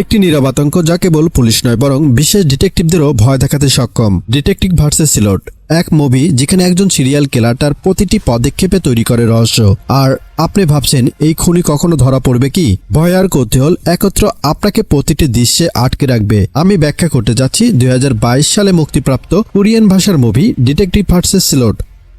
একটি নিরাপতঙ্ক যা কেবল পুলিশ নয়, বরং বিশেষ ডিটেকটিভদেরও ভয় দেখাতে সক্ষম। ডিটেকটিভ ভার্সেস সিলট, এক মুভি যেখানে একজন সিরিয়াল কিলার তার প্রতিটি পদক্ষেপে তৈরি করে রহস্য। আর আপনি ভাবছেন, এই খুনি কখনো ধরা পড়বে কি? ভয় আর কৌতূহল একত্র আপনাকে প্রতিটি দৃশ্যে আটকে রাখবে। আমি ব্যাখ্যা করতে যাচ্ছি দুই হাজার বাইশ সালে মুক্তিপ্রাপ্ত কোরিয়ান ভাষার মুভি ডিটেকটিভ ভার্সেস সিলট।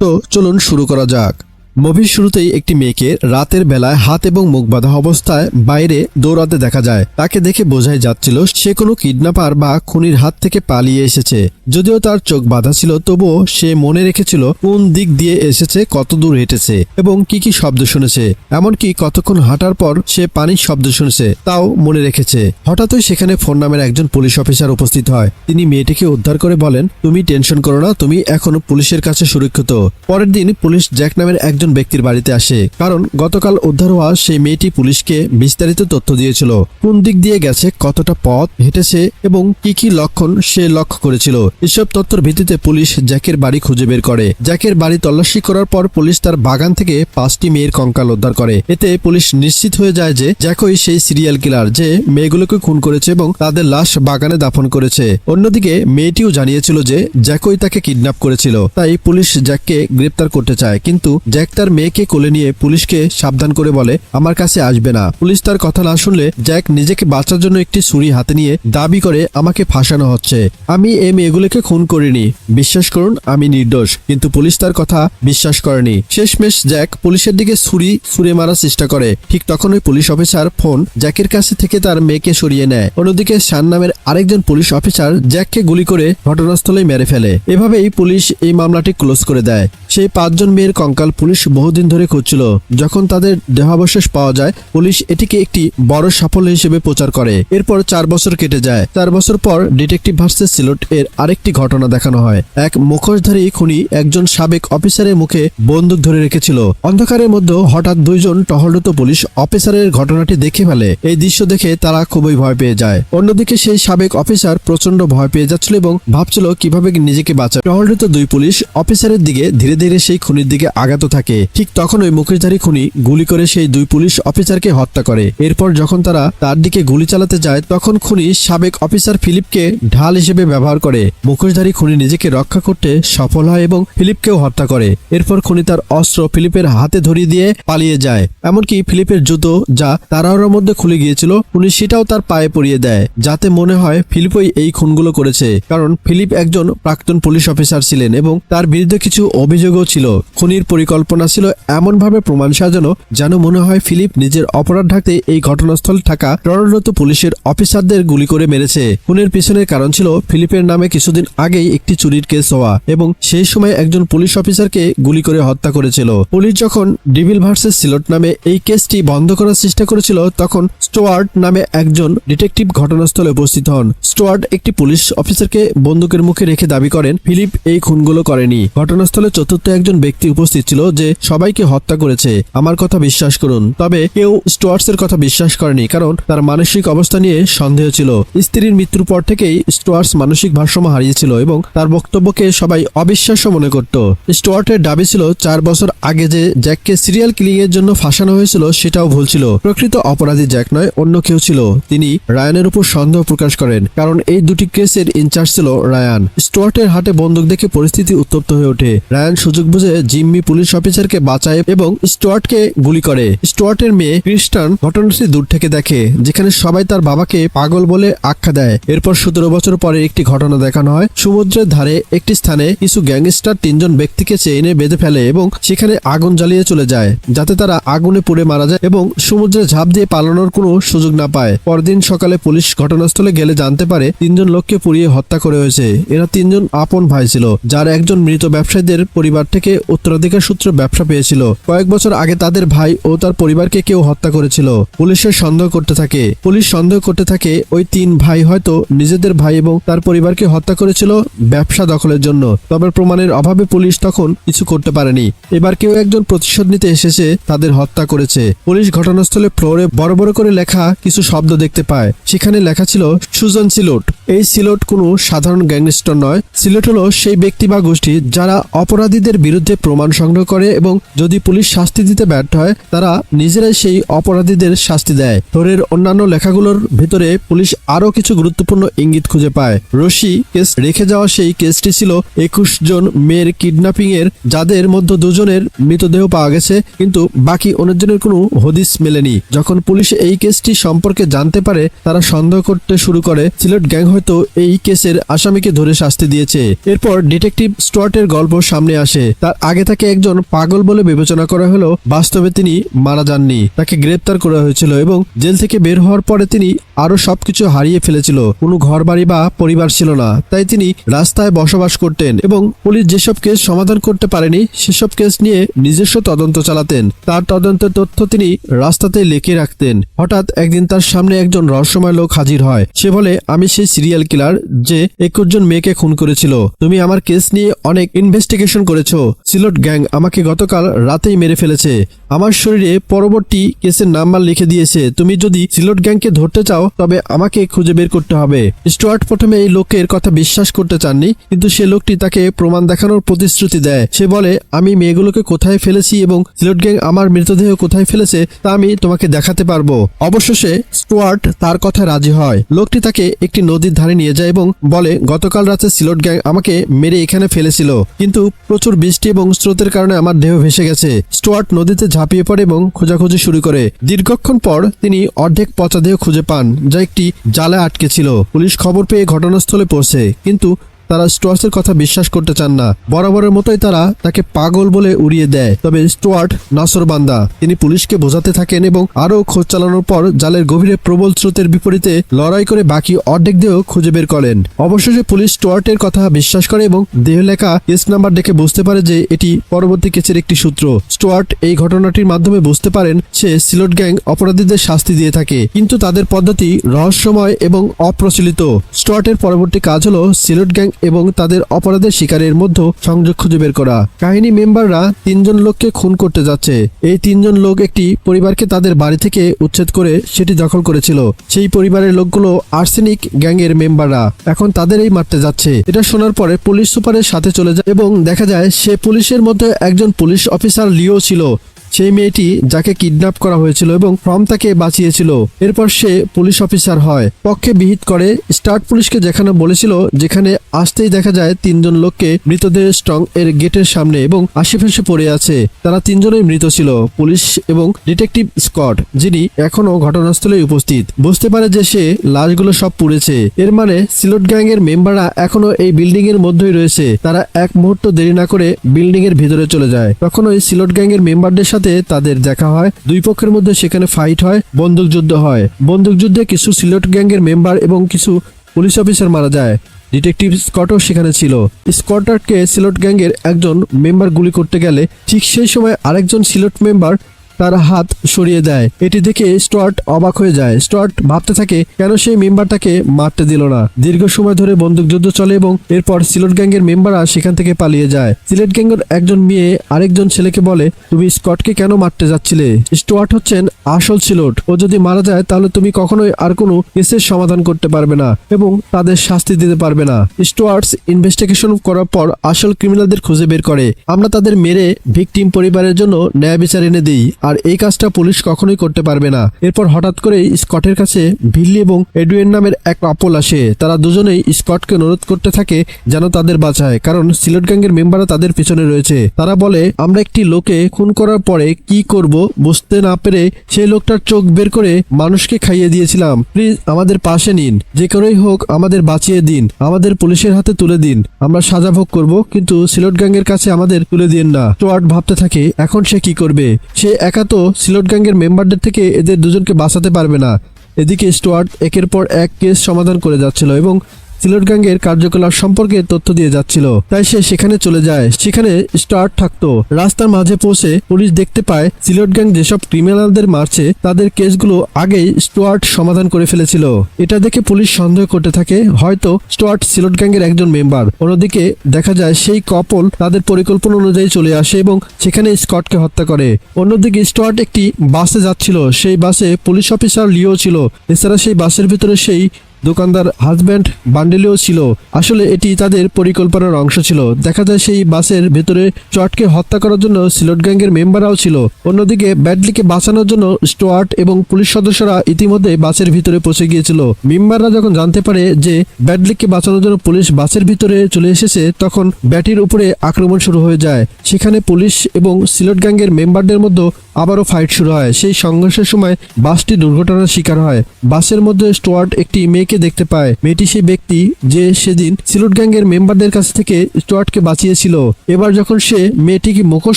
তো চলুন শুরু করা যাক। মুভির শুরুতেই একটি মেয়েকে রাতের বেলায় হাত এবং মুখ বাঁধা অবস্থায় বাইরে দৌড়াতে দেখা যায়। তাকে দেখে বোঝাই যাচ্ছিল সে কোনো কিডন্যাপার বা খুনির হাত থেকে পালিয়ে এসেছে। যদিও তার চোখ বাঁধা ছিল, তবুও সে মনে রেখেছিল কোন দিক দিয়ে এসেছে কত দূর হেঁটেছে এবং কি কি শব্দ শুনেছে। এমনকি কতক্ষণ হাঁটার পর সে পানির শব্দ শুনেছে, তাও মনে রেখেছে। হঠাৎই সেখানে ফোন নামের একজন পুলিশ অফিসার উপস্থিত হয়। তিনি মেয়েটিকে উদ্ধার করে বলেন, তুমি টেনশন করো না, তুমি এখনও পুলিশের কাছে সুরক্ষিত। পরের দিন পুলিশ জ্যাক নামের একজন ব্যক্তির বাড়িতে আসে। কারণ গতকাল উদ্ধার হওয়া সেই মেয়েটি পুলিশকে বিস্তারিত তথ্য দিয়েছিল। কোন দিক দিয়ে গেছে, কতটা পথ হেঁটেছে এবং কি কি লক্ষণ সে লক্ষ্য করেছিল। এসব তথ্যের ভিত্তিতে পুলিশ জ্যাকের বাড়ি খুঁজে বের করে। জ্যাকের বাড়ি তল্লাশি করার পর পুলিশ তার বাগান থেকে পাঁচটি মেয়ের কঙ্কাল উদ্ধার করে। এতে পুলিশ নিশ্চিত হয়ে যায় যে জ্যাকই সেই সিরিয়াল কিলার যে মেয়েগুলোকে খুন করেছে এবং তাদের লাশ বাগানে দাফন করেছে। অন্যদিকে মেয়েটিও জানিয়েছিল যে জ্যাকই তাকে কিডন্যাপ করেছিল। তাই পুলিশ জ্যাককে গ্রেপ্তার করতে চায়, কিন্তু জ্যাক তার মেয়েকে কোলে নিয়ে পুলিশকে সাবধান করে বলে, আমার কাছে আসবে না। পুলিশ তার কথা না শুনলে জ্যাক নিজেকে বাঁচার জন্য একটি ছুরি হাতে নিয়ে দাবি করে আমাকে ফাঁসানো হচ্ছে। আমি এই মেয়েগুলোকে খুন করিনি। বিশ্বাস করুন, আমি নির্দোষ, কিন্তু পুলিশ তার কথা বিশ্বাস করেনি। শেষমেশ জ্যাক পুলিশের দিকে ছুরি ছুঁড়ে মারার চেষ্টা করে। ঠিক তখনই পুলিশ অফিসার ফোন জ্যাকের কাছে থেকে তার মেয়েকে সরিয়ে নেয়। অন্যদিকে শান নামের আরেকজন পুলিশ অফিসার জ্যাককে গুলি করে ঘটনাস্থলে মেরে ফেলে। এভাবেই পুলিশ এই মামলাটি ক্লোজ করে দেয়। সেই পাঁচজন মেয়ের কঙ্কাল পুলিশ বহুদিন ধরে খুঁজছিল। যখন তাদের দেহাবশেষ পাওয়া যায়, পুলিশ এটিকে একটি বড় সাফল্য হিসেবে প্রচার করে। এরপর চার বছর কেটে যায়। চার বছর পর ডিটেকটিভ ভার্সেস সিলট এর আরেকটি ঘটনা দেখানো হয়। এক মুখোশধারী খুনি একজন সাবেক অফিসারের মুখে বন্দুক ধরে রেখেছিল। অন্ধকারের মধ্যে হঠাৎ দুইজন টহলরত পুলিশ অফিসারের ঘটনাটি দেখে ফেলে। এই দৃশ্য দেখে তারা খুবই ভয় পেয়ে যায়। অন্যদিকে সেই সাবেক অফিসার প্রচণ্ড ভয় পেয়ে যাচ্ছিল এবং ভাবছিল কীভাবে নিজেকে বাঁচায় টহলরত দুই পুলিশ অফিসারের দিকে ধীরে ধীরে সেই খুনির দিকে আগাতে থাকে। ঠিক তখন ওই মুখোশধারী খুনি গুলি করে সেই দুই পুলিশ অফিসারকে হত্যা করে। এরপর যখন তারা তার দিকে গুলি চালাতে যায়, তখন খুনি সাবেক অফিসার ফিলিপকে ঢাল হিসেবে ব্যবহার করে। মুখোশধারী খুনি নিজেকে রক্ষা করতে সফল হয় এবং ফিলিপকেও হত্যা করে। এরপর খুনি তার অস্ত্র ফিলিপের হাতে ধরিয়ে দিয়ে পালিয়ে যায়। এমনকি ফিলিপের জুতো যা তাড়াহুড়োর মধ্যে খুলে গিয়েছিল, খুনি সেটাও তার পায়ে পরিয়ে দেয়। যাতে মনে হয় ফিলিপই এই খুনগুলো করেছে। কারণ ফিলিপ একজন প্রাক্তন পুলিশ অফিসার ছিলেন এবং তার বিরুদ্ধে কিছু অভিযোগও ছিল। খুনির পরিকল্পনা ছিল এমনভাবে প্রমাণ সাজানো যেন মনে হয় ফিলিপ নিজের অপরাধ ঢাকতে এই ঘটনাস্থল থাকা টরণরত পুলিশের অফিসারদের গুলি করে মেরেছে। খুনের পিছনের কারণ ছিল ফিলিপের নামে কিছুদিন আগেই একটি চুরির কেস হওয়া এবং সেই সময় একজন পুলিশ অফিসারকে গুলি করে হত্যা করেছিল। পুলিশ যখন ডিভিল ভার্সেস সিলট নামে এই কেসটি বন্ধ করার চেষ্টা করেছিল, তখন স্টোয়ার্ট নামে একজন ডিটেকটিভ ঘটনাস্থলে উপস্থিত হন। স্টোয়ার্ট একটি পুলিশ অফিসারকে বন্দুকের মুখে রেখে দাবি করেন, ফিলিপ, এই খুনগুলো করেনি। ঘটনাস্থলে চতুর্থ একজন ব্যক্তি উপস্থিত ছিল যে সবাইকে হত্যা করেছে। আমার কথা বিশ্বাস করুন। তবে কেউ স্টোয়ার্টসের কথা বিশ্বাস করেনি, কারণ তার মানসিক অবস্থা নিয়ে সন্দেহ ছিল। স্ত্রীর মৃত্যুর পর থেকেই স্টোয়ার্টস মানসিক ভারসাম্য হারিয়েছিল এবং তার বক্তব্যকে সবাই অবিশ্বাস্য মনে করত। স্টোয়ার্টের দাবি ছিল, চার বছর আগে যে জ্যাককে সিরিয়াল কিলিং এর জন্য ফাঁসানো হয়েছিল, সেটাও ভুল ছিল। প্রকৃত অপরাধী জ্যাক নয়, অন্য কেউ ছিল। তিনি রায়ানের উপর সন্দেহ প্রকাশ করেন, কারণ এই দুটি কেসের ইনচার্জ ছিল রায়ান। স্টোয়ার্টের হাতে বন্দুক দেখে পরিস্থিতি উত্তপ্ত হয়ে ওঠে। রায়ান সুযোগ বুঝে জিম্মি পুলিশ অফিসারকে বাঁচায় এবং স্টোয়ার্টকে গুলি করে। স্টোয়ার্টের মেয়ে ক্রিস্টান ঘটনাটি দূর থেকে দেখে, যেখানে সবাই তার বাবাকে পাগল বলে আখ্যা দেয়। এরপর সতেরো বছর পরে একটি ঘটনা দেখানো হয়। সমুদ্রের ধারে একটি স্থানে কিছু গ্যাংস্টার তিনজন ব্যক্তিকে চেইনে বেঁধে ফেলে এবং সেখানে আগুন জ্বালিয়ে চলে যায়, যাতে তারা আগুনে পুড়ে মারা যায় এবং সমুদ্রে ঝাঁপ দিয়ে পালানোর কোনো সুযোগ না পায়। পরদিন সকালে পুলিশ ঘটনাস্থলে গেলে জানতে পারে, তিনজন লোককে পুড়িয়ে হত্যা করে হয়েছে। এরা তিনজন আপন ভাই ছিল, যার একজন মৃত ব্যবসায়ীদের পরিবার থেকে উত্তরাধিকার সূত্রে ব্যবসা পেয়েছিল। কয়েক বছর আগে তাদের ভাই ও তার পরিবারকে কেউ হত্যা করেছিল। পুলিশের সন্দেহ করতে থাকে। পুলিশ সন্দেহ করতে থাকে, ওই তিন ভাই হয়তো নিজেদের ভাই এবং তার পরিবারকে হত্যা করেছিল ব্যবসা দখলের জন্য। তবে প্রমাণের অভাবে পুলিশ তখন কিছু করতে পারেনি। এবার কেউ একজন প্রতিশোধ নিতে এসেছে, তাদের হত্যা করেছে। পুলিশ ঘটনাস্থলে ফ্লোরে বড় বড় করে লেখা কিছু শব্দ দেখতে পায়। সেখানে লেখা ছিল, সুজন সিলোট। এই সিলোট কোনো সাধারণ গ্যাংস্টার নয়। সিলট হলো সেই ব্যক্তি বা গোষ্ঠী যারা অপরাধীদের বিরুদ্ধে প্রমাণ সংগ্রহ করে এবং যদি পুলিশ শাস্তি দিতে ব্যর্থ হয়, তারা নিজেরাই সেই অপরাধীদের শাস্তি দেয়। থোরের অন্যান্য লেখাগুলোর ভিতরে পুলিশ আরও কিছু গুরুত্বপূর্ণ ইঙ্গিত খুঁজে পায়। রশি কেস রেখে যাওয়া সেই কেসটি ছিল একুশ জন মেয়ের কিডন্যাপিং এর যাদের মধ্যে দুজনের মৃতদেহ পাওয়া গেছে, কিন্তু বাকি অনেকজনের কোনো হদিস মেলেনি। যখন পুলিশ এই কেসটি সম্পর্কে জানতে পারে, তারা সন্দেহ করতে শুরু করে, সিলেট গ্যাং হয়তো এই কেসের আসামিকে ধরে শাস্তি দিয়েছে। এরপর ডিটেকটিভ স্টুয়ার্টের গল্প সামনে আসে। তার আগে তাকে একজন পাগল বলে বিবেচনা করা হলো বাস্তবে তিনি মারা যাননি। তাকে গ্রেপ্তার করা হয়েছিল এবং জেল থেকে বের হওয়ার পরে তিনি আরও সবকিছু হারিয়ে ফেলেছিল। কোনো ঘর বাড়ি বা পরিবার ছিল না। তাই তিনি রাস্তায় বসবাস করতেন এবং পুলিশ যেসব কেস সমাধান করতে পারেনি, সেসব কেস নিয়ে নিজস্ব তদন্ত চালাতেন। তার তদন্তের তথ্য তিনি রাস্তাতে লেখে রাখতেন। হঠাৎ একদিন তার সামনে একজন রহস্যময় লোক হাজির হয়। সে বলে, আমি সেই সিরিয়াল কিলার যে একুশ জন মেয়েকে খুন করেছিল। তুমি আমার কেস নিয়ে অনেক ইনভেস্টিগেশন করেছ। সিলট গ্যাং আমাকে গতকাল রাতেই মেরে ফেলেছে। আমার শরীরে পরবর্তী কেসের নাম্বার লিখে দিয়েছে, তুমি যদি সিলট গ্যাংকে ধরতে চাও, তবে আমাকে খুঁজে বের করতে হবে। স্টুয়ার্ট প্রথমে এই লোকের কথা বিশ্বাস করতে চাননি, কিন্তু সে লোকটি তাকে প্রমাণ দেখানোর প্রতিশ্রুতি দেয়। সে বলে, আমি মেয়েগুলোকে কোথায় ফেলেছি এবং সিলট গ্যাং আমার মৃতদেহ কোথায় ফেলেছে, তা আমি তোমাকে দেখাতে পারব। অবশেষে স্টুয়ার্ট তার কথা রাজি হয়। লোকটি তাকে একটি নদীর ধারে নিয়ে যায় এবং বলে, গতকাল রাতে সিলট গ্যাং আমাকে মেরে এখানে ফেলেছিল, কিন্তু প্রচুর বৃষ্টি এবং স্রোতের কারণে আমার দেহ ভেসে গেছে। স্টুয়ার্ট নদীতে ঝাঁপিয়ে পড়ে এবং খোঁজাখুঁজি শুরু করে। দীর্ঘক্ষণ পর তিনি অর্ধেক পচা দেহ খুঁজে পান, যা একটি জালে আটকে ছিল পুলিশ খবর পেয়ে ঘটনাস্থলে পৌঁছে। কিন্তু তারা স্টুয়ার্টসের কথা বিশ্বাস করতে চান না। বরাবরের মতোই তারা তাকে পাগল বলে উড়িয়ে দেয়। তবে স্টুয়ার্ট নাসরবান্দা তিনি পুলিশকে বোঝাতে থাকেন এবং আরও খোঁজ চালানোর পর জালের গভীরে প্রবল স্রোতের বিপরীতে লড়াই করে বাকি অর্ধেক দেহ খুঁজে বের করেন। অবশেষে পুলিশ স্টুয়ার্টের কথা বিশ্বাস করে এবং দেহ লেখা কেস নাম্বার দেখে বুঝতে পারে যে এটি পরবর্তী কেসের একটি সূত্র। স্টুয়ার্ট এই ঘটনাটির মাধ্যমে বুঝতে পারেন সে সিলট গ্যাং অপরাধীদের শাস্তি দিয়ে থাকে, কিন্তু তাদের পদ্ধতি রহস্যময় এবং অপ্রচলিত। স্টুয়ার্টের পরবর্তী কাজ হলো সিলট গ্যাং এবং তাদের অপরাধের শিকারের মধ্যে সংযোগ খুঁজে বের করা। কাহিনী মেম্বাররা তিনজন লোককে খুন করতে যাচ্ছে। এই তিনজন লোক একটি পরিবারকে তাদের বাড়ি থেকে উচ্ছেদ করে সেটি দখল করেছিল। সেই পরিবারের লোকগুলো আর্সেনিক গ্যাংয়ের মেম্বাররা। এখন তাদেরই মারতে যাচ্ছে। এটা শোনার পরে পুলিশ সুপারের সাথে চলে যায় এবং দেখা যায় সে পুলিশের মধ্যে একজন পুলিশ অফিসার লিও ছিল। সেই মেয়েটি যাকে কিডন্যাপ করা হয়েছিল এবং ফ্রম তাকে বাঁচিয়েছিল। এরপর সে পুলিশ অফিসার হয়। পক্ষে বিহিত করে। স্টার্ট পুলিশকে যেখানে বলেছিল, যেখানে আসতেই দেখা যায় তিনজন লোককে মৃতদেহ স্ট্রং এর গেটের সামনে এবং আশেপাশে পড়ে আছে। তারা তিনজনই মৃত ছিল, পুলিশ এবং ডিটেকটিভ স্কট, যিনি এখনও ঘটনাস্থলে উপস্থিত। বুঝতে পারে যে সে লাশগুলো সব পুড়েছে। এর মানে সিলট গ্যাং এর মেম্বাররা এখনও এই বিল্ডিং এর মধ্যেই রয়েছে। তারা এক মুহূর্ত দেরি না করে বিল্ডিং এর ভিতরে চলে যায়। তখন ওই সিলট গ্যাং এর মেম্বারদের সাথে তাদের দেখা হয়। দুই পক্ষের মধ্যে সেখানে ফাইট হয় বন্দুকযুদ্ধ হয়। বন্দুকযুদ্ধে কিছু সিলট গ্যাং এর মেম্বার এবং কিছু পুলিশ অফিসার মারা যায়। ডিটেকটিভ স্কটও সেখানে ছিল। স্কটারকে সিলট গ্যাংয়ের একজন মেম্বার গুলি করতে গেলে ঠিক সেই সময় আরেকজন সিলট মেম্বার তার হাত সরিয়ে দেয়। এটি দেখে স্টুয়ার্ট অবাক হয়ে যায়। স্টুয়ার্ট ভাবতে থাকে, কেন সেই মেম্বারটাকে মারতে দিল না? দীর্ঘ সময় ধরে বন্দুকযুদ্ধ চলে এবং এরপর সিলট গ্যাংয়ের মেম্বাররা সেখান থেকে পালিয়ে যায়। সিলেট গ্যাংয়ের একজন মেয়ে আরেকজন ছেলেকে বলে, তুমি স্কটকে কেন মারতে যাচ্ছিলে? স্টুয়ার্ট হচ্ছেন আসল সিলট। ও যদি মারা যায়, তাহলে তুমি কখনোই আর কোনো কেসের সমাধান করতে পারবে না এবং তাদের শাস্তি দিতে পারবে না। স্টুয়ার্টস ইনভেস্টিগেশন করার পর আসল ক্রিমিনালদের খুঁজে বের করে। আমরা তাদের মেরে ভিকটিম পরিবারের জন্য ন্যায় বিচার এনে দিই। আর এই কাজটা পুলিশ কখনোই করতে পারবে না। এরপর হঠাৎ করেই স্কটের কাছে ভিল্লি এবং এডুয়েন নামের এক কাপল আসে। তারা দুজনেই স্কটকে অনুরোধ করতে থাকে যেন তাদের বাঁচায়, কারণ সিলট গ্যাংয়ের মেম্বাররা তাদের পিছনে রয়েছে। তারা বলে, আমরা একটি লোকে খুন করার পরে কি করব বুঝতে না পেরে সেই লোকটার চোখ বের করে মানুষকে খাইয়ে দিয়েছিলাম। প্লিজ আমাদের পাশে নিন। যে করেই হোক আমাদের বাঁচিয়ে দিন। আমাদের পুলিশের হাতে তুলে দিন। আমরা সাজা ভোগ করব, কিন্তু সিলট গ্যাংয়ের কাছে আমাদের তুলে দিন না। স্টুয়ার্ট ভাবতে থাকে, এখন সে কি করবে? সে একা তো সিলট গ্যাংয়ের মেম্বারদের থেকে এদের দুজনকে বাঁচাতে পারবে না। এদিকে স্টুয়ার্ট একের পর এক কেস সমাধান করে যাচ্ছিল এবং সিলট গ্যাংয়ের কার্যকলাপ সম্পর্কে তথ্য দিয়ে যাচ্ছিল। তাই সে সেখানে চলে যায়। সেখানে স্টার্ট থাকতো। রাস্তার মাঝে পৌঁছে পুলিশ দেখতে পায় সিলট গ্যাং যেসব ক্রিমিনালদের মারছে, তাদের কেসগুলো আগেই স্টুয়ার্ট সমাধান করে ফেলেছিল। এটা দেখে পুলিশ সন্দেহ করতে থাকে, হয়তো স্টুয়ার্ট গ্যাংয়ের একজন মেম্বার। অন্যদিকে দেখা যায় সেই কপল তাদের পরিকল্পনা অনুযায়ী চলে আসে এবং সেখানে স্কটকে হত্যা করে। অন্যদিকে স্টুয়ার্ট একটি বাসে যাচ্ছিল। সেই বাসে পুলিশ অফিসার লিও ছিল। এছাড়া সেই বাসের ভিতরে সেই দোকানদার হাজব্যান্ড বান্ডেলেও ছিল। আসলে এটি তাদের পরিকল্পনার অংশ ছিল। দেখা যায় সেই বাসের ভেতরে স্টুয়ার্টকে হত্যা করার জন্য সিলট গ্যাংয়ের মেম্বাররাও ছিল। অন্যদিকে ব্যাডলিকে বাঁচানোর জন্য স্টুয়ার্ট এবং পুলিশ সদস্যরা ইতিমধ্যে বাসের ভিতরে পৌঁছে গিয়েছিল। মেম্বাররা যখন জানতে পারে যে ব্যাডলিককে বাঁচানোর জন্য পুলিশ বাসের ভিতরে চলে এসেছে, তখন ব্যাটির উপরে আক্রমণ শুরু হয়ে যায়। সেখানে পুলিশ এবং সিলট গ্যাংয়ের মেম্বারদের মধ্যে আবারও ফাইট শুরু হয়। সেই সংঘর্ষের সময় বাসটি দুর্ঘটনার শিকার হয়। বাসের মধ্যে স্টুয়ার্ট একটি মেয়েকে দেখতে পায়। মেয়েটি সেই ব্যক্তি যে সেদিন সিলট গ্যাংয়ের মেম্বারদের কাছ থেকে স্টুয়ার্টকে বাঁচিয়েছিল। এবার যখন সে মেয়েটিকে মুখোশ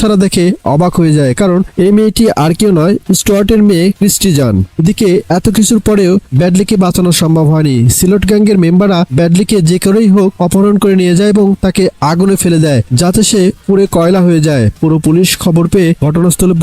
ছাড়া দেখে অবাক হয়ে যায়, কারণ এই মেয়েটি আর কেউ নয়, স্টুয়ার্টের মেয়ে ক্রিস্টি জান এদিকে এত কিছুর পরেও ব্যাডলিকে বাঁচানো সম্ভব হয়নি। সিলট গ্যাংয়ের মেম্বাররা ব্যাডলিকে যে করেই হোক অপহরণ করে নিয়ে যায় এবং তাকে আগুনে ফেলে দেয়, যাতে সে পুরে কয়লা হয়ে যায়। পুরো পুলিশ খবর পেয়ে ঘটনাস্থলে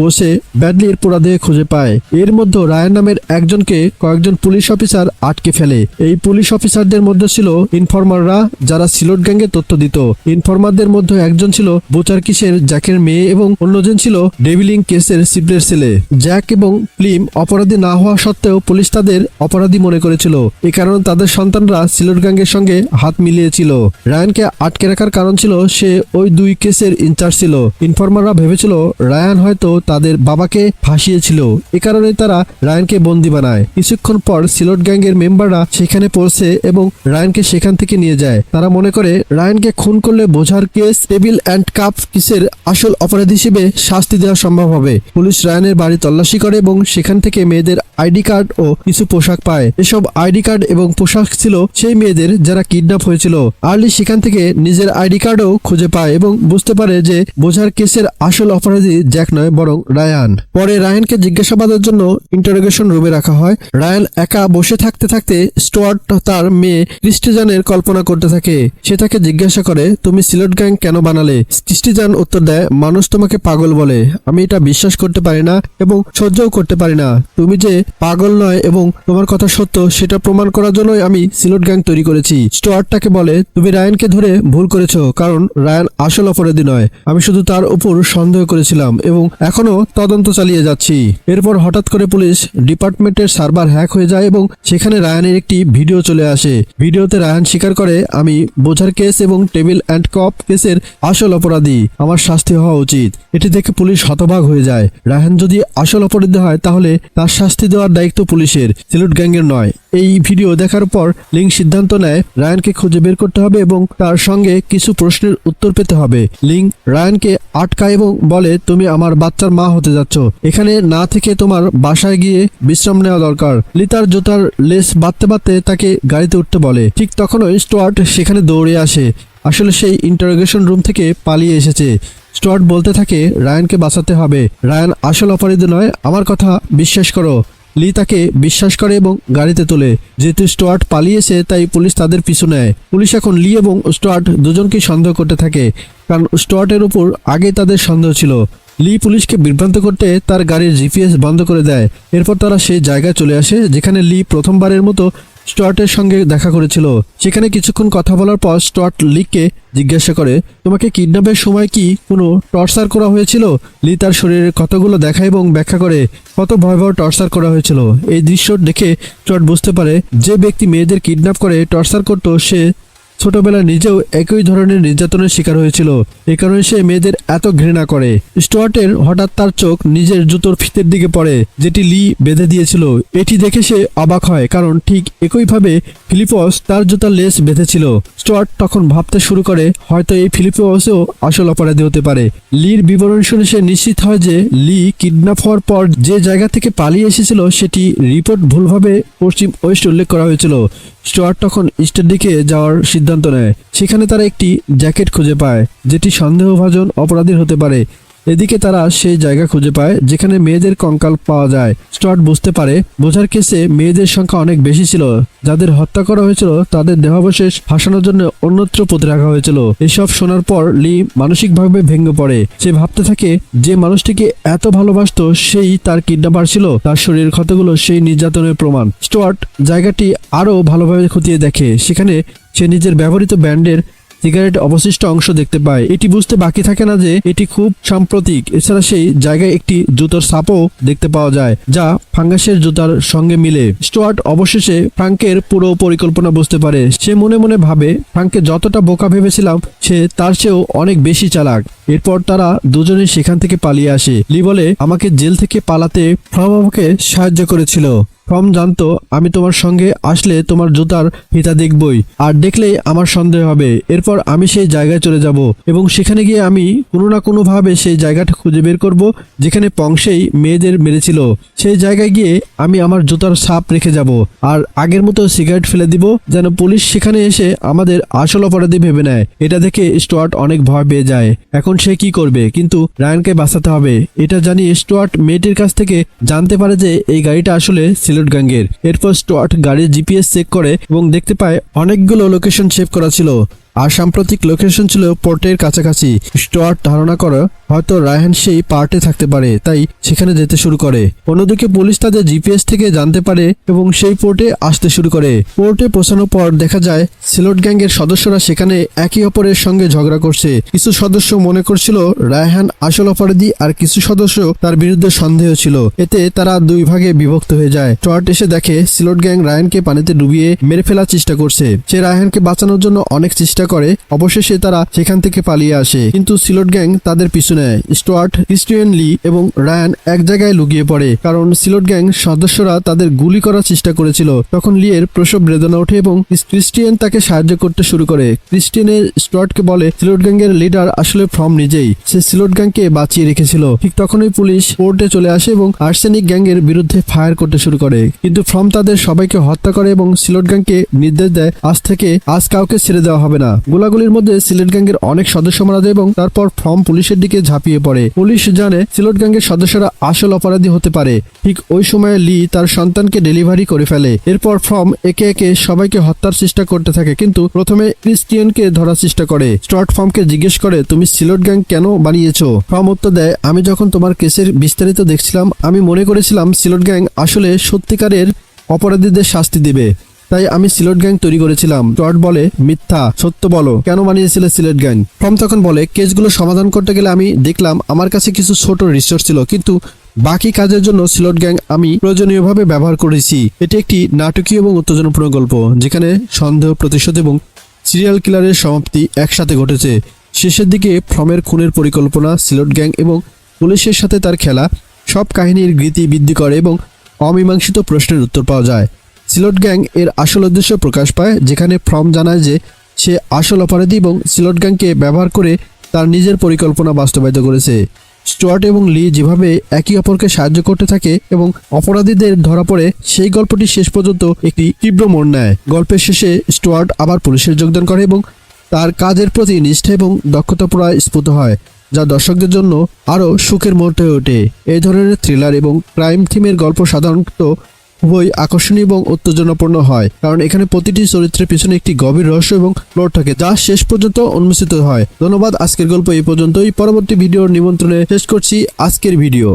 পৌঁছে ব্যাডলির পোড়াদেহ খুঁজে পায়। এর মধ্যে রায়ান নামের একজনকে কয়েকজন পুলিশ অফিসার আটকে ফেলে। এই পুলিশ অফিসারদের মধ্যে ছিল ইনফরমাররা যারা সিলট গ্যাংকে তথ্য দিত। ইনফরমারদের মধ্যে একজন ছিল বোচার কিসের জ্যাকের মেয়ে এবং অন্যজন ছিল ডেভিলিং কেসের সিপ্রের ছেলে। জ্যাক এবং প্লিম অপরাধী না হওয়া সত্ত্বেও পুলিশ তাদের অপরাধী মনে করেছিল। এ কারণে তাদের সন্তানরা সিলট গ্যাংয়ের সঙ্গে হাত মিলিয়েছিল। রায়ানকে আটকে রাখার কারণ ছিল সে ওই দুই কেসের ইনচার্জ ছিল। ইনফরমাররা ভেবেছিল রায়ান হয়তো তাদের বাবাকে ফাঁসিয়েছিল। এ কারণে তারা রায়ানকে বন্দি বানায়। কিছুক্ষণ পর সিলট গ্যাংয়ের মেম্বাররা সেখানে পৌঁছে এবং রায়ানকে সেখান থেকে নিয়ে যায়। তারা মনে করে, রায়ানকে খুন করলে বোঝার কেস, টেবিল অ্যান্ড কাপ কেসের আসল অপরাধী হিসেবে শাস্তি দেওয়া সম্ভব হবে। পুলিশ রায়ানের বাড়ি তল্লাশি করে এবং সেখান থেকে মেয়েদের আইডি কার্ড ও কিছু পোশাক পায়। এসব আইডি কার্ড এবং পোশাক ছিল সেই মেয়েদের যারা কিডন্যাপ হয়েছিল। আর্লি সেখান থেকে নিজের আইডি কার্ডও খুঁজে পায় এবং বুঝতে পারে যে বোঝার কেসের আসল অপরাধী জ্যাক নয়, বরং রায়ান। পরে রায়ানকে জিজ্ঞাসাবাদের জন্য ইন্টারোগেশন রুমে রাখা হয়। রায়ান একা বসে থাকতে থাকতে স্টুয়ার্ট তার মেয়ে ক্রিস্টিজানের কল্পনা করতে থাকে। সে তাকে জিজ্ঞাসা করে, তুমি সিলট গ্যাং কেন বানালে? ক্রিস্টিজান উত্তর দেয়, মানুষ তোমাকে পাগল বলে। আমি এটা বিশ্বাস করতে পারি না এবং সহ্যও করতে পারি না। তুমি যে পাগল নয় এবং তোমার কথা সত্য, সেটা প্রমাণ করার জন্যই আমি সিলট গ্যাং তৈরি করেছি। স্টুয়ার্ট তাকে বলে, তুমি রায়ানকে ধরে ভুল করেছ, কারণ রায়ান আসল অপরাধী নয়। আমি শুধু তার উপর সন্দেহ করেছিলাম এবং এখনও তদন্ত চালিয়ে যাচ্ছি। এরপর হঠাৎ করে পুলিশ ডিপার্টমেন্টের সার্ভার হ্যাক হয়ে যায় এবং সেখানে রায়ানের একটি ভিডিও চলে আসে। ভিডিওতে রায়ান স্বীকার করে, আমি বোঝার কেস এবং টেবিল অ্যান্ড কপ কেসের আসল অপরাধী। আমার শাস্তি হওয়া উচিত। এটি দেখে পুলিশ হতবাক হয়ে যায়। রায়ান যদি আসল অপরাধী হয়, তাহলে তার শাস্তি দেওয়ার দায়িত্ব পুলিশের। সিলুট গ্যাংয়ের নয়। এই ভিডিও দেখার পর লিঙ্ক সিদ্ধান্ত নেয়, রায়ানকে খুঁজে বের করতে হবে এবং তার সঙ্গে কিছু প্রশ্নের উত্তর পেতে হবে। লিঙ্ক রায়ানকে আটকায় এবং বলে, তুমি আমার বাচ্চার মা হতে যাচ্ছ। এখানে না থেকে তোমার বাসায় গিয়ে বিশ্রাম নেওয়া দরকার। লিতার জুতার লেস বাঁধতে বাঁধতে তাকে গাড়িতে উঠতে বলে। ঠিক তখনই স্টুয়ার্ট সেখানে দৌড়ে আসে। আসলে সেই ইন্টারোগেশন রুম থেকে পালিয়ে এসেছে। স্টুয়ার্ট বলতে থাকে, রায়ানকে বাঁচাতে হবে। রায়ান আসল অপরাধী নয়, আমার কথা বিশ্বাস করো। লি তাকে বিশ্বাস করে এবং গাড়িতে তোলে। যেহেতু স্টুয়ার্ট পালিয়েছে, তাই পুলিশ তাদের পিছু নেয়। পুলিশ এখন লি এবং স্টুয়ার্ট দুজনকেই সন্দেহ করতে থাকে। কারণ স্টুয়ার্টের উপর আগে তাদের সন্দেহ ছিল। লি পুলিশকে বিভ্রান্ত করতে তার গাড়ির জিপিএস বন্ধ করে দেয়। এরপর তারা সেই জায়গায় চলে আসে, যেখানে লি প্রথমবারের মতো স্টুয়ার্টের সঙ্গে দেখা করেছিল। সেখানে কিছুক্ষণ কথা বলার পর স্টুয়ার্ট লিকে জিজ্ঞাসা করে, তোমাকে কিডন্যাপের সময় কি কোনো টর্চার করা হয়েছিল? লি তার শরীরের কতগুলো দেখা এবং ব্যাখ্যা করে, কত ভয়াবহ টর্চার করা হয়েছিল। এই দৃশ্য দেখে স্টুয়ার্ট বুঝতে পারে, যে ব্যক্তি মেয়েদের কিডন্যাপ করে, টর্চার করত সে ছোটবেলায় নিজেও একই ধরনের নির্যাতনের শিকার হয়েছিল। এ কারণে সে মেয়েদের এত ঘৃণা করে। স্টুয়ার্টের হঠাৎ তার চোখ নিজের জুতোর ফিতের দিকে পড়ে, যেটি লি বেঁধে দিয়েছিল। এটি দেখে সে অবাক হয়, কারণ ঠিক একইভাবে ফিলিপস তার জুতার লেস বেঁধেছিল। স্টুয়ার্ট তখন ভাবতে শুরু করে, হয়তো এই ফিলিপসও আসল অপরাধী হতে পারে। লির বিবরণ শুনে সে নিশ্চিত হয় যে লি কিডন্যাপ হওয়ার পর যে জায়গা থেকে পালিয়ে এসেছিল, সেটি রিপোর্ট ভুলভাবে পশ্চিম ওয়েস্ট উল্লেখ করা হয়েছিল। স্টুয়ার্ট তখন ইস্টের দিকে যাওয়ার সিদ্ধান্ত নেয়। সেখানে তারা একটি জ্যাকেট খুঁজে পায়, যেটি সন্দেহভাজন অপরাধীর হতে পারে। এদিকে তারা সেই জায়গা খুঁজে পায়, যেখানে মেয়েদের কঙ্কাল পাওয়া যায়। স্টুয়ার্ট বুঝতে পারে, বোঝার কেসে মেয়েদের সংখ্যা অনেক বেশি ছিল। যাদের হত্যা করা হয়েছিল, তাদের দেহাবশেষ ফাঁসানোর জন্য অন্যত্র পুঁতে রাখা হয়েছিল। এসব শোনার পর লি মানসিকভাবে ভেঙে পড়ে। সে ভাবতে থাকে, যে মানুষটিকে এত ভালোবাসতো, সেই তার কিডন্যাপার ছিল। তার শরীরের ক্ষতগুলো সেই নির্যাতনের প্রমাণ। স্টুয়ার্ট জায়গাটি আরও ভালোভাবে খতিয়ে দেখে। সেখানে সে নিজের ব্যবহৃত ব্যান্ডের সিগারেট অবশিষ্ট অংশ দেখতে পায়। এটি বুঝতে বাকি থাকে না যে এটি খুব সাম্প্রতিক। এছাড়া সেই জায়গায় একটি জুতোর সাপও দেখতে পাওয়া যায়, যা ফাঙ্গাসের জুতার সঙ্গে মিলে। স্টুয়ার্ট অবশেষে ফ্রাঙ্কের পুরো পরিকল্পনা বুঝতে পারে। সে মনে মনে ভাবে ফ্রাঙ্কে যতটা বোকা ভেবেছিলাম, সে তার চেয়েও অনেক বেশি চালাক। এরপর তারা দুজনে সেখান থেকে পালিয়ে আসে। লি বলে, আমাকে জেল থেকে পালাতে ফ্রম আমাকে সাহায্য করেছিল। ফ্রম জানতো, আমি তোমার সঙ্গে আসলে তোমার জুতার ফিতা দেখবই আর দেখলেই আমার সন্দেহ হবে। এরপর আমি সেই জায়গায় চলে যাব এবং সেখানে গিয়ে আমি কোনো না কোনো ভাবে সেই জায়গাটা খুঁজে বের করব যেখানে পংশেই মেয়েদের মেরেছিল। সেই জায়গায় গিয়ে আমি আমার জুতার ছাপ রেখে যাব আর আগের মতো সিগারেট ফেলে দিব যেন পুলিশ সেখানে এসে আমাদের আসল অপরাধী ভেবে নেয়। এটা দেখে স্টুয়ার্ট অনেক ভয় পেয়ে যায়। এখন সে কি করবে? কিন্তু রায়ানকে বাঁচাতে হবে। এটা জানি স্টুয়ার্ট মেয়েটির কাছ থেকে জানতে পারে যে এই গাড়িটা আসলে সিলেট গ্যাংয়ের এরপর স্টোয়ার্ট গাড়ির জিপিএস চেক করে এবং দেখতে পায় অনেকগুলো লোকেশন সেভ করা ছিল। আর সাম্প্রতিক লোকেশন ছিল পোর্টের কাছাকাছি। স্টুয়ার্ট ধারণা করে হয়তো রায়হান সেই পার্টে থাকতে পারে, তাই সেখানে যেতে শুরু করে। অন্যদিকে পুলিশ তাদের জিপিএস থেকে জানতে পারে এবং সেই পোর্টে আসতে শুরু করে। পোর্টে পৌঁছানোর পর দেখা যায়, সিলোট গ্যাংয়ের সদস্যরা সেখানে একে অপরের সঙ্গে ঝগড়া করছে। কিছু সদস্য মনে করছিল রায়হান আসল অপরাধী আর কিছু সদস্য তার বিরুদ্ধে সন্দেহ ছিল। এতে তারা দুই ভাগে বিভক্ত হয়ে যায়। টর্ট এসে দেখে সিলোট গ্যাং রায়হানকে পানিতে ডুবিয়ে মেরে ফেলার চেষ্টা করছে। সে রায়হানকে বাঁচানোর জন্য অনেক চেষ্টা করে, অবশেষে তারা সেখান থেকে পালিয়ে আসে। কিন্তু সিলোট গ্যাং তাদের পিছু নেয়। স্টুয়ার্ট, ক্রিস্টিয়ান লি এবং রায়ান এক জায়গায় লুকিয়ে পড়ে। কারণ সিলোট গ্যাং সদস্যরা তাদের গুলি করার চেষ্টা করেছিল। তখন লিয়ের প্রসব বেদনা ওঠে এবং ক্রিস্টিয়ান তাকে সাহায্য করতে শুরু করে। ক্রিস্টিয়ানের স্টুয়ার্টকে বলে, সিলোট গ্যাংয়ের লিডার আসলে ফ্রম নিজেই। সে সিলোট গ্যাংকে বাঁচিয়ে রেখেছিল। ঠিক তখনই পুলিশ কোর্টে চলে আসে এবং আর্সেনিক গ্যাংয়ের বিরুদ্ধে ফায়ার করতে শুরু করে। কিন্তু ফ্রম তাদের সবাইকে হত্যা করে এবং সিলোট গ্যাংকে নির্দেশ দেয়, আজ থেকে আজ কাউকে ছেড়ে দেওয়া হবে না। গোলাগুলির মধ্যে সিলেট গ্যাংয়ের অনেক সদস্য মারা যায় এবং তারপর ফ্রম পুলিশের দিকে ঝাঁপিয়ে পড়ে। পুলিশ জানে সিলেট গ্যাংয়ের সদস্যরা আসল অপরাধী হতে পারে। ঠিক ওই সময়ে লি তার সন্তানকে ডেলিভারি করে ফেলে। এরপর ফ্রম একে একে সবাইকে হত্যার চেষ্টা করতে থাকে কিন্তু প্রথমে ক্রিস্টিয়ানকে ধরার চেষ্টা করে। স্টুয়ার্ট ফর্মকে জিজ্ঞেস করে, তুমি সিলোট গ্যাং কেন বানিয়েছো? ফর্ম উত্তর দেয়, আমি যখন তোমার কেসের বিস্তারিত দেখছিলাম, আমি মনে করেছিলাম সিলোট গ্যাং আসলে সত্যিকারের অপরাধীদের শাস্তি দিবে। তাই আমি সিলেট গ্যাং তৈরি করেছিলাম। টট বলে, মিথ্যা, সত্য বলো। কেন বানিয়েছিলে সিলেট গ্যাং? ফ্রম তখন বলে, কেসগুলো সমাধান করতে গেলে আমি দেখলাম আমার কাছে কিছু ছোট রিসোর্স ছিল, কিন্তু বাকি কাজের জন্য সিলট গ্যাং আমি প্রয়োজনীয়ভাবে ব্যবহার করেছি। এটি একটি নাটকীয় এবং উত্তেজনাপূর্ণ গল্প, যেখানে সন্দেহ, প্রতিশোধ এবং সিরিয়াল কিলারের সমাপ্তি একসাথে ঘটেছে। শেষের দিকে ফ্রমের খুনের পরিকল্পনা, সিলট গ্যাং এবং পুলিশের সাথে তার খেলা, সব কাহিনীর গীতি বৃদ্ধি করে এবং অমীমাংসিত প্রশ্নের উত্তর পাওয়া যায়। সিলট গ্যাং এর আসল উদ্দেশ্য প্রকাশ পায়, যেখানে ফ্রম জানায় যে সে আসল অপরাধী এবং সিলট গ্যাংকে ব্যবহার করে তার নিজের পরিকল্পনা বাস্তবায়িত করেছে। স্টুয়ার্ট এবং লি যেভাবে একে অপরকে সাহায্য করতে থাকে এবং অপরাধীদের ধরা পড়ে, সেই গল্পটি শেষ পর্যন্ত একটি তীব্র মোড় নেয়। গল্পের শেষে স্টুয়ার্ট আবার পুলিশের যোগদান করে এবং তার কাজের প্রতি নিষ্ঠা এবং দক্ষতা প্রায় স্ফুত হয়, যা দর্শকদের জন্য আরও সুখের মুহূর্ত হয়ে ওঠে। এই ধরনের থ্রিলার এবং ক্রাইম থিমের গল্প সাধারণত খুবই আকর্ষণীয় এবং উত্তেজনাপূর্ণ হয়। কারণ এখানে প্রতিটি চরিত্রের পিছনে একটি গভীর রহস্য এবং প্লট থাকে, যা শেষ পর্যন্ত উন্মোচিত হয়। ধন্যবাদ, আজকের গল্প এই পর্যন্তই। পরবর্তী ভিডিওর নিমন্ত্রণে শেষ করছি আজকের ভিডিও।